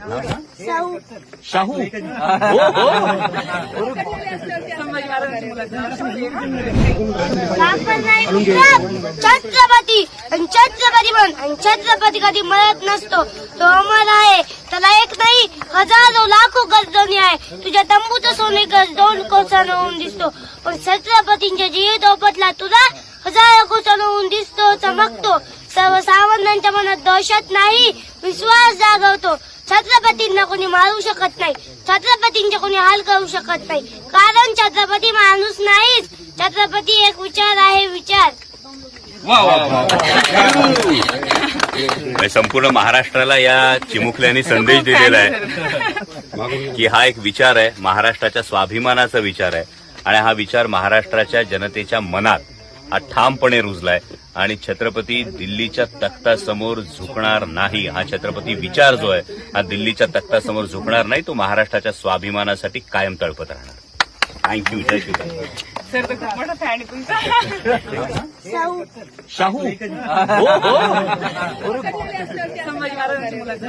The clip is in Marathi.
शाहू? छत्रपती आणि छत्रपती म्हण आणि छत्रपती कधी मरत नसतो. तो अमर आहे. त्याला एक नाही हजारो लाखो गरजणी आहे. तुझ्या तंबूचं सोने गज दोन कोसानं होऊन दिसतो. पण छत्रपतींच्या जीव दोपतला तुला हजारो कोसानं होऊन दिसतो चमकतो. सर्वसामान्यांच्या मनात दहशत नाही विश्वास जागवतो. छत्रपतींना कोणी मारू शकत नाही छत्रपतींचे कोणी हाल करू शकत नाही. कारण छत्रपती माणूस नाहीच. छत्रपती एक विचार आहे विचार. संपूर्ण महाराष्ट्राला या चिमुकल्याने संदेश दिलेला आहे. की हा एक विचार आहे महाराष्ट्राच्या स्वाभिमानाचा विचार आहे. आणि हा विचार महाराष्ट्राच्या जनतेच्या मनात हा ठामपणे रुजलाय. आणि छत्रपती दिल्लीच्या तख्तासमोर झुकणार नाही हा छत्रपती विचार जो आहे हा दिल्लीच्या तख्तासमोर झुकणार नाही तो महाराष्ट्राच्या स्वाभिमानासाठी कायम तळपत राहणार. थँक्यू जय श्री सर तर खूप मोठा फॅन आहे तुमचा? शाहू. शाहू. हो हो. संभाजी महाराजांची मुलाचं